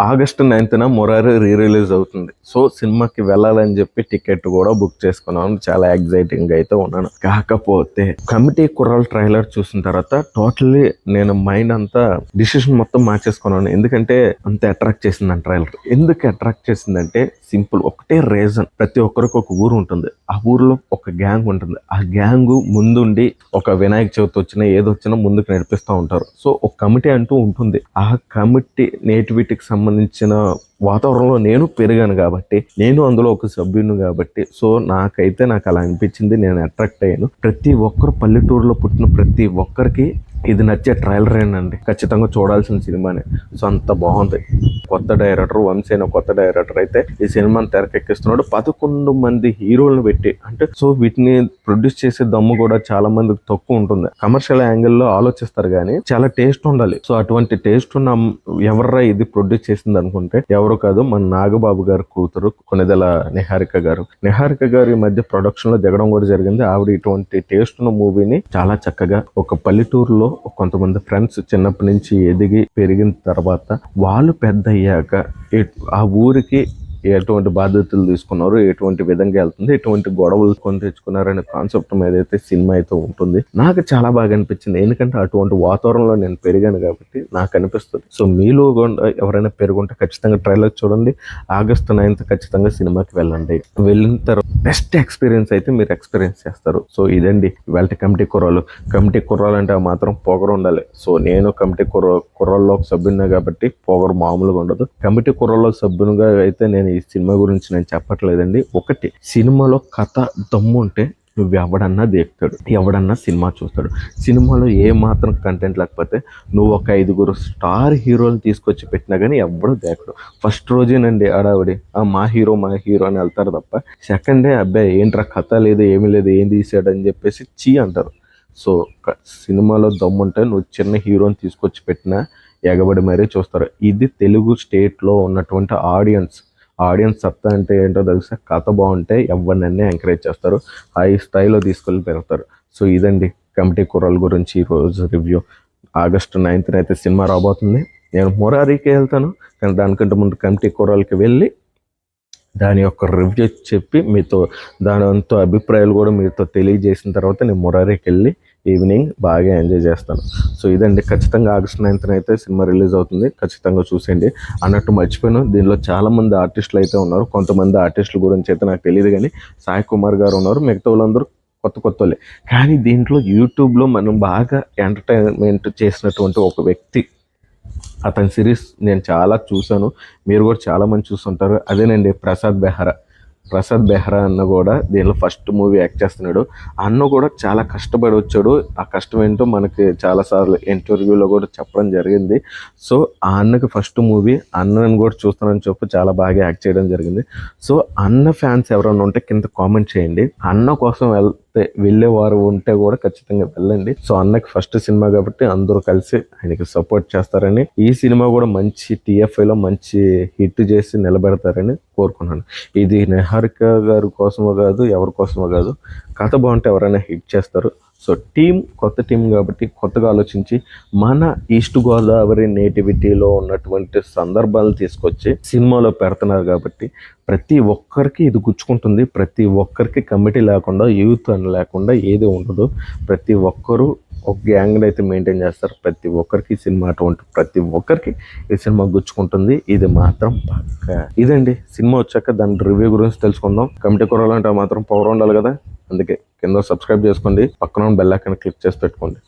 August నైన్త్న Murari re release అవుతుంది. So సినిమాకి వెళ్ళాలని చెప్పి టికెట్ కూడా బుక్ చేసుకున్నాను. చాలా ఎగ్జైటింగ్ అయితే ఉన్నాను. కాకపోతే కమిటీ కుర్రాల్ ట్రైలర్ చూసిన తర్వాత టోటల్లీ నేను మైండ్ అంతా డిసిషన్ మొత్తం మార్చేసుకున్నాను. ఎందుకంటే అంత అట్రాక్ట్ చేసింది ఆ ట్రైలర్. ఎందుకు అట్రాక్ట్ చేసిందంటే సింపుల్ ఒకటే రీజన్. ప్రతి ఒక్కరికి ఒక ఊరు ఉంటుంది. ఆ ఊర్లో ఒక గ్యాంగ్ ఉంటుంది. ఆ గ్యాంగ్ ముందుండి ఒక వినాయక చవితి వచ్చినా ఏదొచ్చినా ముందుకు నడిపిస్తూ ఉంటారు. సో ఒక కమిటీ అంటూ ఉంటుంది. ఆ కమిటీ నేటివిటీకి సంబంధించిన వాతావరణంలో నేను పెరిగాను కాబట్టి నేను అందులో ఒక సభ్యుని కాబట్టి సో నాకైతే నాకు అలా అనిపించింది. నేను అట్రాక్ట్ అయ్యాను. ప్రతి ఒక్కరు పల్లెటూరులో పుట్టిన ప్రతి ఒక్కరికి ఇది నచ్చే ట్రైలర్ అండి. ఖచ్చితంగా చూడాల్సిన సినిమానే. సో అంత బాగుంది. కొత్త డైరెక్టర్ వంశీ అనే కొత్త డైరెక్టర్ అయితే ఈ సినిమాని తెరకెక్కిస్తున్నాడు. పదకొండు మంది హీరోలను పెట్టి అంటే సో వీటిని ప్రొడ్యూస్ చేసే దమ్ము కూడా చాలా మందికి తక్కువ ఉంటుంది. కమర్షియల్ యాంగిల్లో ఆలోచిస్తారు కానీ చాలా టేస్ట్ ఉండాలి. సో అటువంటి టేస్ట్ ఉన్న ఎవర్రా ఇది ప్రొడ్యూస్ చేసింది అనుకుంటే ఎవరు కాదు మన నాగబాబు గారు కూతురు కొనిదెల నిహారిక గారు. నిహారిక గారు ఈ మధ్య ప్రొడక్షన్లో దిగడం కూడా జరిగింది. ఆవిడ ఇటువంటి టేస్ట్ ఉన్న మూవీని చాలా చక్కగా ఒక పల్లెటూరులో కొంతమంది ఫ్రెండ్స్ చిన్నప్పటి నుంచి ఎదిగి పెరిగిన తర్వాత వాళ్ళు పెద్ద ऊर के ఎటువంటి బాధ్యతలు తీసుకున్నారు ఎటువంటి విధంగా వెళ్తుంది ఎటువంటి గొడవలు కొని తెచ్చుకున్నారు అనే కాన్సెప్ట్ మీద అయితే సినిమా అయితే ఉంటుంది. నాకు చాలా బాగా అనిపించింది. ఎందుకంటే అటువంటి వాతావరణంలో నేను పెరిగాను కాబట్టి నాకు అనిపిస్తుంది. సో మీలో కూడా ఎవరైనా పెరుగుంటే ఖచ్చితంగా ట్రైలర్ చూడండి. ఆగస్టు నైన్త్ ఖచ్చితంగా సినిమాకి వెళ్ళండి. వెళ్ళిన తర్వాత బెస్ట్ ఎక్స్పీరియన్స్ అయితే మీరు ఎక్స్పీరియన్స్ చేస్తారు. సో ఇదండి ఇవాళ కమిటీ కుర్రాలు కమిటీ కుర్రాలు అంటే మాత్రం పొగరు ఉండాలి. సో నేను కమిటీ కుర్ర కుర్రాల్లో ఒక సభ్యున్నా కాబట్టి పొగరు మామూలుగా ఉండదు. కమిటీ కుర్రాల్లో సభ్యునిగా అయితే నేను ఈ సినిమా గురించి నేను చెప్పట్లేదండి. ఒకటి సినిమాలో కథ దమ్ము ఉంటే నువ్వు ఎవడన్నా దేకుతాడు ఎవడన్నా సినిమా చూస్తాడు. సినిమాలో ఏ మాత్రం కంటెంట్ లేకపోతే నువ్వు ఒక ఐదుగురు స్టార్ హీరోలు తీసుకొచ్చి పెట్టినా కానీ ఎవడు దేకడు. ఫస్ట్ రోజేనండి ఆడావిడి ఆ మా హీరో మా హీరో అని వెళ్తారు తప్ప సెకండ్ డే అబ్బాయి ఏంట్రా కథ లేదు ఏమీ లేదు ఏం తీసాడు అని చెప్పేసి చీ అంటారు. సో సినిమాలో దమ్ముంటే నువ్వు చిన్న హీరోని తీసుకొచ్చి పెట్టినా ఎగబడి మరీ చూస్తారు. ఇది తెలుగు స్టేట్లో ఉన్నటువంటి ఆడియన్స్ ఆడియన్స్ సత్తా అంటే ఏంటో తెలుసా? కథ బాగుంటే ఎవరినైనా ఎంకరేజ్ చేస్తారు. హై స్థాయిలో తీసుకెళ్ళి పెడతారు సో ఇదండి కమిటీ కుర్రాల గురించి ఈరోజు రివ్యూ ఆగస్టు నైన్త్న అయితే సినిమా రాబోతుంది. నేను మొరారీకి వెళ్తాను. కానీ దానికంటే ముందు కమిటీ కుర్రాలకి వెళ్ళి దాని యొక్క రివ్యూ చెప్పి మీతో దాని అంత అభిప్రాయాలు కూడా మీతో తెలియజేసిన తర్వాత నేను మురారికి వెళ్ళి ఈవినింగ్ బాగా ఎంజాయ్ చేస్తాను. సో ఇదండి. ఖచ్చితంగా ఆగస్ట్ నైన్త్న అయితే సినిమా రిలీజ్ అవుతుంది. ఖచ్చితంగా చూసేయండి. అన్నట్టు మర్చిపోయాను. దీనిలో చాలామంది ఆర్టిస్టులు అయితే ఉన్నారు. కొంతమంది ఆర్టిస్టుల గురించి అయితే నాకు తెలియదు కానీ సాయి కుమార్ గారు ఉన్నారు. మిగతా వాళ్ళందరూ కొత్త కొత్త వాళ్ళే కానీ దీంట్లో యూట్యూబ్లో మనం బాగా ఎంటర్టైన్మెంట్ చేసినటువంటి ఒక వ్యక్తి అతని సిరీస్ నేను చాలా చూశాను. మీరు కూడా చాలా మంది చూస్తుంటారు. అదేనండి ప్రసాద్ బెహ్రా. ప్రసాద్ బెహ్రా అన్న కూడా దీనిలో ఫస్ట్ మూవీ యాక్ట్ చేస్తున్నాడు. అన్న కూడా చాలా కష్టపడి వచ్చాడు. ఆ కష్టం ఏంటో మనకి చాలాసార్లు ఇంటర్వ్యూలో కూడా చెప్పడం జరిగింది. సో ఆ అన్నకి ఫస్ట్ మూవీ అన్నని కూడా చూస్తానని చెప్పి చాలా బాగా యాక్ట్ చేయడం జరిగింది. సో అన్న ఫ్యాన్స్ ఎవరైనా ఉంటే కింద కామెంట్ చేయండి. అన్న కోసం వెళ్తే వెళ్ళేవారు ఉంటే కూడా ఖచ్చితంగా వెళ్ళండి. సో అన్నకి ఫస్ట్ సినిమా కాబట్టి అందరూ కలిసి ఆయనకి సపోర్ట్ చేస్తారని ఈ సినిమా కూడా మంచి టీఎఫ్ఐలో మంచి హిట్ చేసి నిలబెడతారని కోరుకున్నాను. ఇది నిహారిక గారి కోసమో కాదు ఎవరి కోసమో కాదు కథ బాగుంటే ఎవరైనా హిట్ చేస్తారు. సో టీం కొత్త టీం కాబట్టి కొత్తగా ఆలోచించి మన ఈస్ట్ గోదావరి నేటివిటీలో ఉన్నటువంటి సందర్భాలు తీసుకొచ్చి సినిమాలో పెడుతున్నారు కాబట్టి ప్రతి ఒక్కరికి ఇది గుచ్చుకుంటుంది. ప్రతి ఒక్కరికి కమిటీ లేకుండా యూత్ అని లేకుండా ఏది ఉండదు. ప్రతి ఒక్కరూ ఒక గ్యాంగ్ని అయితే మెయింటైన్ చేస్తారు. ప్రతి ఒక్కరికి ఈ సినిమా అటువంటి ప్రతి ఒక్కరికి ఈ సినిమా గుచ్చుకుంటుంది. ఇది మాత్రం పక్క. ఇదండి సినిమా వచ్చాక దాని రివ్యూ గురించి తెలుసుకుందాం. కమిటీ కూరాలంటే మాత్రం పవర్ ఉండాలి కదా. అందుకే కింద సబ్స్క్రైబ్ చేసుకోండి పక్కన బెల్ ఐకన్ క్లిక్ చేసి పెట్టుకోండి.